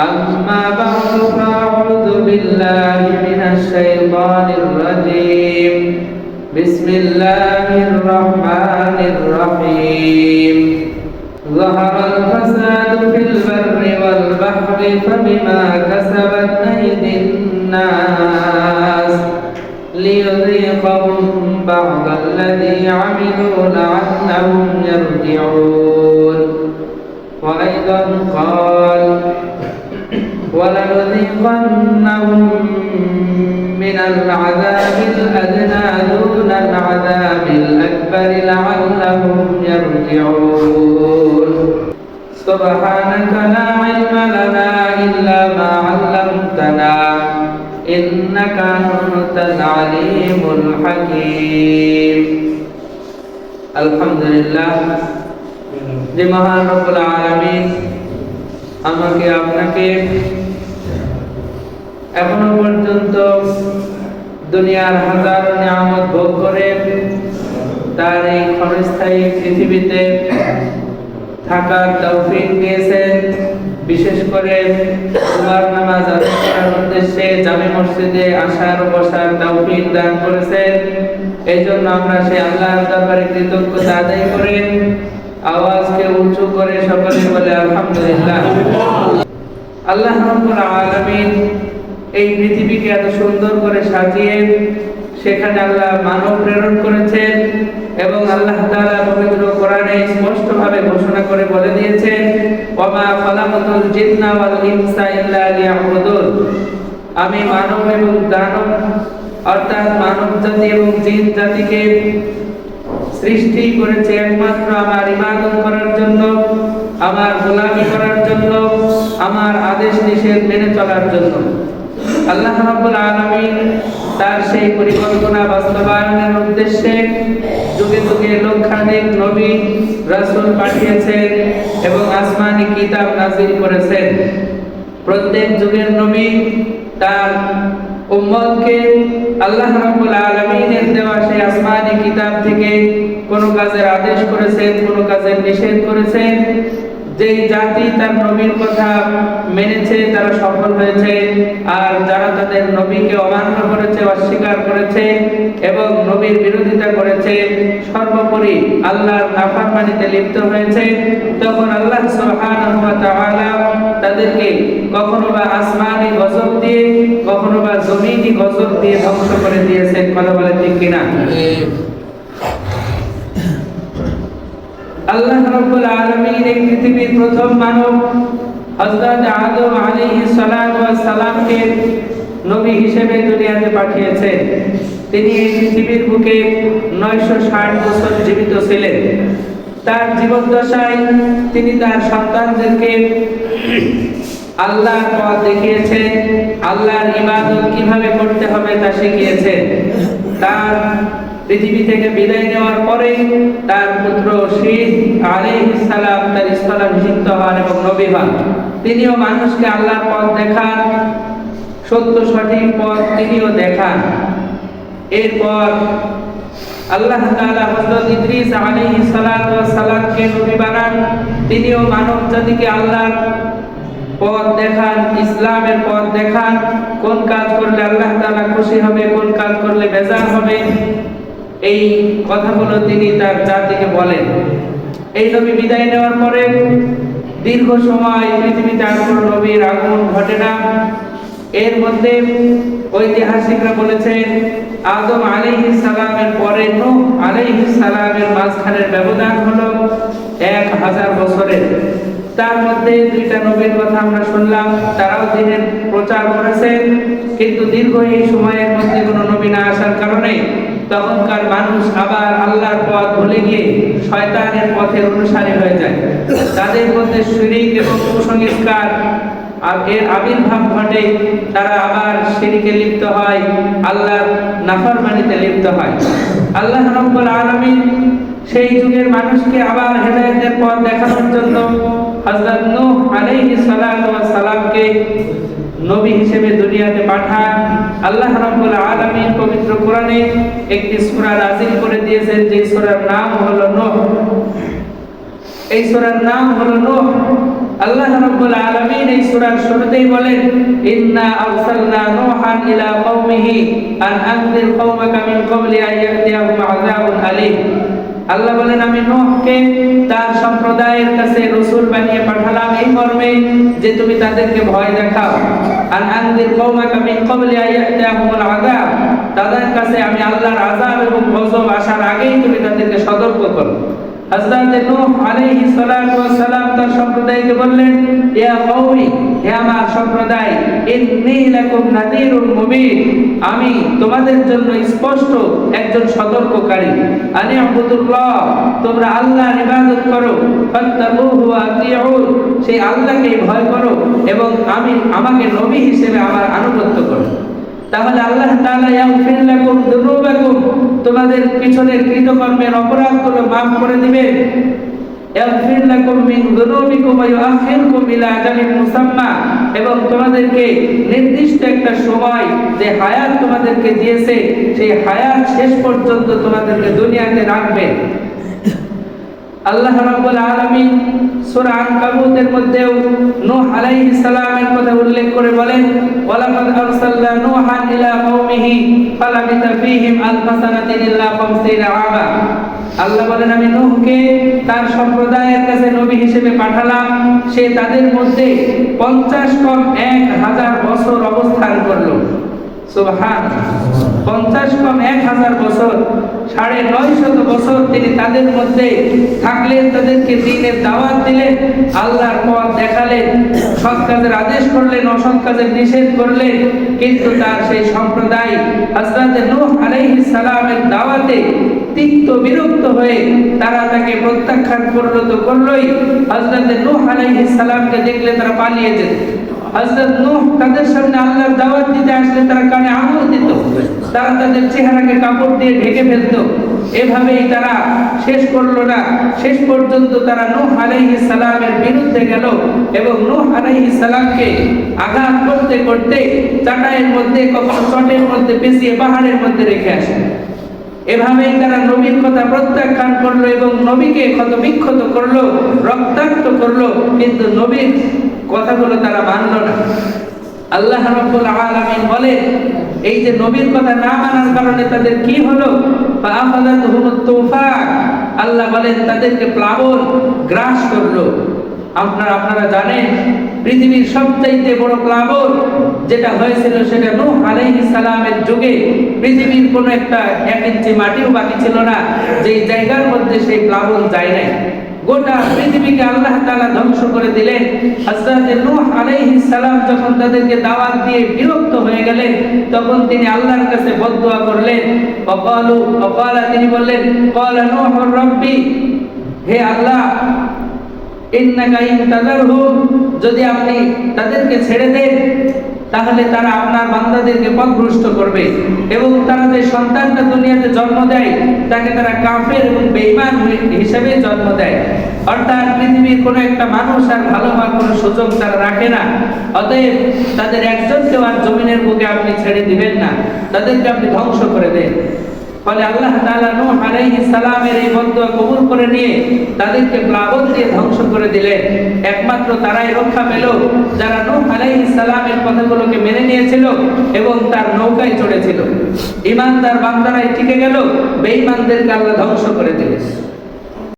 أما بعد فأعوذ بالله من الشيطان الرجيم. بسم الله الرحمن الرحيم. ظهر الفساد في البر والبحر فبما كسبت أيدي الناس ليذيقهم بعض الذي عملوا لعلهم يرجعون. وأيضا قال ولنذيقنهم من العذاب الأدنى دون العذاب الأكبر لعلهم يرجعون سبحانك لا علم لنا إلا ما علمتنا إنك أنت العليم الحكيم الحمد لله যে মহান রব্বুল আলামিন আমাকে আপনাকে এখনও পর্যন্ত দুনিয়ার হাজার নিয়ামত ভোগ করে তার এই ক্ষণস্থায়ী পৃথিবীতে থাকার তৌফিক দিয়েছেন। বিশেষ করে জুমার নামাজ আদায় করার উদ্দেশ্যে জামে মসজিদে আসার বসার তৌফিক দান করেছেন। এই জন্য আমরা সেই আল্লাহর দরবারে কৃতজ্ঞতা আদায় করে আওয়াজকে উঁচু করে সকলে বলে আলহামদুলিল্লাহ। আল্লাহ রাব্বুল আলামিন এই পৃথিবীকে এত সুন্দর করে সাজিয়ে সেখানে আল্লাহ মানব প্রেরণ করেছেন এবং আল্লাহ তাআলা পবিত্র কোরআনে স্পষ্ট ভাবে ঘোষণা করে বলে দিয়েছেন, ওমা খালাকাতুল জিন্না ওয়াল ইনসা ইল্লা লিয়াবুদুন। আমি মানব এবং দানব, অর্থাৎ মানব জাতি এবং জিন জাতিকে সৃষ্টি করেছে একমাত্র আমার ইবাদত করার জন্য, আমার গোলামি করার জন্য, আমার আদেশ নিষেধ মেনে চলার জন্য। আল্লাহ রাব্বুল আলামিন তার সেই পরিকল্পনা বাস্তবায়নের উদ্দেশ্যে যুগে যুগে লক্ষাধিক নবী, রাসূল পাঠিয়েছেন এবং আসমানি কিতাব নাযিল করেছেন। প্রত্যেক যুগের নবী তার উম্মতকে আল্লাহ রাব্বুল আলামিনের দেওয়া সেই আসমানি কিতাব থেকে কোন কাজের আদেশ করেছেন, কোন কাজের নিষেধ করেছেন। যেই জাতি তার নবীর কথা মেনেছে, তারা সফল হয়েছে, আর যারা তাদের নবীকে অমান্য করেছে, অস্বীকার করেছে এবং নবীর বিরোধিতা করেছে, সর্বোপরি আল্লাহর নাফরমানিতে লিপ্ত হয়েছে, তখন আল্লাহ সুবহানাহু ওয়া তাআলা তাদেরকে কখনো বা আসমানি গজব দিয়ে, কখনো বা জমিনি গজব দিয়ে ধ্বংস করে দিয়েছেন। কথা বলে ঠিক কিনা? আল্লাহ রাব্বুল আলামিন এই পৃথিবীর প্রথম মানব হযরত আদম আলাইহিস সালাতু ওয়াস সালামকে নবী হিসেবে দুনিয়াতে পাঠিয়েছেন। তিনি এই পৃথিবীর বুকে 960 বছর জীবিত ছিলেন। তার জীবদ্দশায় তিনি তার সন্তানদেরকে আল্লাহর পথ দেখিয়েছেন, আল্লাহর ইবাদত কীভাবে করতে হবে তা শিখিয়েছেন। তার পৃথিবী থেকে বিদায় নেওয়ার পরে তার পুত্র আলাইহিস সালাম তার স্থলাভিষিক্ত হন এবং নবী হন। তিনিও মানুষকে আল্লাহর পথ দেখান, সত্য সঠিক পথ তিনিও দেখান। এরপর আল্লাহ তাআলা ইদ্রিস আলাইহিস নবী বানান। তিনিও মানব জাতিকে আল্লাহর পথ দেখান, ইসলামের পথ দেখান। কোন কাজ করলে আল্লাহ তাআলা খুশি হবে, কোন কাজ করলে বেজার হবে? এই কথাগুলো তিনি তার জাতিকে বলেন। এই নবী বিদায় নেওয়ার পরে দীর্ঘ সময় পৃথিবীতে আর কোনো নবীর আগমন ঘটে না। এর মধ্যে ঐতিহাসিকরা বলেছেন, আদম আলাইহিস সালামের পরে নূহ আলাইহিস সালামের মাঝখানের ব্যবধান হলো এক হাজার বছরের। তার মধ্যে দুইটা নবীর কথা আমরা শুনলাম, তারাও দিনের প্রচার করেছেন, কিন্তু দীর্ঘ এই সময়ের মধ্যে কোনো নবী না আসার কারণে তখনকার মানুষ আবার আল্লাহর পথ ভুলে গিয়ে শয়তানের পথের অনুসারী হয়ে যায়। তাদের মধ্যে শিরিক এবং কুসংস্কার আর এর আবির্ভাব ঘটে, তারা আবার শিরিকে লিপ্ত হয়, আল্লাহর নাফরমানিতে লিপ্ত হয়। আল্লাহ রাব্বুল আলামিন সেই যুগের মানুষকে আবার হেদায়েতের পথ দেখানোর জন্য হযরত নূহ ওয়াস সালামকে নবী হিসেবে দুনিয়াতে পাঠান আল্লাহ রাব্বুল আলামিন পবিত্র কোরআনে একটি সূরা নাযিল করে দিয়েছেন যে সূরার নাম হলো নূহ। এই সূরার নাম হলো নূহ। আল্লাহ রাব্বুল আলামিন এই সূরার শুরুতেই বলেন, ইন্না আরসালনা নূহান ইলা কওমিহি আন আনজির কওমাকা মিন ক্বাবলি আন ইয়াতিয়াহুম আযাবুন আলীম। আল্লাহ বলেন, আমি নূহকে তার সম্প্রদায়ের কাছে রাসূল বানিয়ে পাঠালাম এই মর্মে যে তুমি তাদেরকে ভয় দেখাও। আন আনজির কওমাকা মিন ক্বাবলি আযাব। তাদের কাছে আমি আল্লাহর আযাব এবং গজব আসার আগেই তুমি তাদেরকে সতর্ক করো। হযরত নূহ আলাইহিস সালাতু ওয়াস সালাম তার সম্প্রদায়কে বললেন, ইয়া কওমি, হে আমার সম্প্রদায়, ইন্নী লাকুম মুবিন। আমি তোমাদের জন্য স্পষ্ট একজন সতর্ককারী। আনি আবুদুল্লাহ, তোমরা আল্লাহর ইবাদত করো সেই আল্লাহকে ভয় করো এবং আমি আমাকে নবী হিসেবে আমার আনুগত্য করো। তাহলে আল্লাহ তাআলা ইয়াগফির লাকুম যুনুবাকুম, তোমাদের পিছনের কৃতকর্মের অপরাধগুলো maaf করে দিবেন। লাকুম মিন যুনুবিকুম ওয়া ইউআখিরকুম ইলা আজালিন মুসাম্মা। এবং তোমাদেরকে নির্দিষ্ট একটা সময় যে হায়াত তোমাদেরকে দিয়েছে, সেই হায়াত শেষ পর্যন্ত তোমাদেরকে দুনিয়াতে রাখবেন আল্লাহ রাব্বুল আলামিন সূরা আনকাবুতের মধ্যেও নূহ আলাইহিস সালামের কথা উল্লেখ করে বলেন, ওয়ালাকাদ আরসালনা নূহান ইলা কওমিহি ফালাবিতা ফীহিম আলফা সানাতিন ইল্লা 50 আমা আল্লাহ বলেন, আমি নূহকে তার সম্প্রদায়ের কাছে নবী হিসেবে পাঠালাম। সে তাদের মধ্যে 50 কম 1000 বছর অবস্থান করল। সুবহান পঞ্চাশ কম এক হাজার বছর, সাড়ে নয় শত বছর তিনি তাদের মধ্যে থাকলেন, তাদেরকে দিনের দাওয়াত দিলেন, আল্লাহর পথ দেখালেন, সৎ কাজের আদেশ করলেন, অসৎ কাজের নিষেধ করলেন, কিন্তু তার সেই সম্প্রদায় হযরত নূহ আলাইহিস সালামের দাওয়াতে তিক্ত বিরক্ত হয়ে তারা তাকে প্রত্যাখ্যান করল তো করলোই। হযরত নূহ আলাইহিস সালামকে দেখলে তারা পালিয়ে যেত। হযরত নূহ তাদের সামনে আল্লাহর দাওয়াত দিতে আসলে তারা কানে আঙুল দিত। তারা তাদের চেহারাকে কাপড় দিয়ে ঢেকে ফেলত। এভাবেই তারা শেষ করল না। শেষ পর্যন্ত তারা নূহ আলাইহিস সালামের বিরুদ্ধে গেল এবং নূহ আলাইহিস সালামকে আঘাত করতে করতে চাটাইয়ের মধ্যে, কখনো চটের মধ্যে, পেঁচিয়ে পাহাড়ের মধ্যে রেখে আসে। এভাবেই তারা নবীর কথা প্রত্যাখ্যান করল এবং নবীকে ক্ষত বিক্ষত করল, রক্তাক্ত করল, কিন্তু নবীর কথাগুলো তারা মানলো না। আল্লাহ রাব্বুল আলামিন বলে এই যে নবীর কথা না মানার কারণে তাদের কি হলো? আল্লাহ বলেন, তাদেরকে প্লাবন গ্রাস করল। আপনারা আপনারা জানেন পৃথিবীর সবচাইতে বড় প্লাবন যেটা হয়েছিল সেটা নূহ আলাইহিস সালামের যুগে। পৃথিবীর কোনো একটা এক ইঞ্চি মাটিও বাকি ছিল না। যে জায়গার মধ্যে সেই প্লাবন যায় নাই। গোটা পৃথিবীকে আল্লাহ তাআলা ধ্বংস করে দিলেন। হযরত নূহ আলাইহিস সালাম যখন তাদেরকে দাওয়াত দিয়ে বিরক্ত হয়ে গেলেন, তখন তিনি আল্লাহর কাছে বদদুয়া করলেন। ওয়াকালু, ওয়াকালা, তিনি বললেন ক্বালা নূহুর রাব্বি, হে আল্লাহ যদি আপনি তাদেরকে ছেড়ে দেন, তাহলে তারা আপনার বান্দাদেরকে পথভ্রষ্ট করবে এবং তারা যে সন্তানটা দুনিয়াতে জন্ম দেয়, তাকে তারা কাফের এবং বেইমান হিসেবে জন্ম দেয়। অর্থাৎ পৃথিবীর কোনো একটা মানুষ আর ভালো হওয়ার কোনো সুযোগ তারা রাখে না। অতএব তাদের একজনকেও আর জমিনের বুকে আপনি ছেড়ে দিবেন না, তাদেরকে আপনি ধ্বংস করে দেন। ফলে আল্লাহ তাআলা নূহ আলাইহিস সালামের এই বদদুয়া কবুল করে নিয়ে তাদেরকে প্লাবন দিয়ে ধ্বংস করে দিলেন। একমাত্র তারাই রক্ষা পেল, যারা নূহ আলাইহিস সালামের কথাগুলোকে মেনে নিয়েছিল এবং তার নৌকায় চড়েছিল। ইমানদার বান্দারাই টিকে গেল, বেঈমানদেরকে আল্লাহ ধ্বংস করে দিলেন।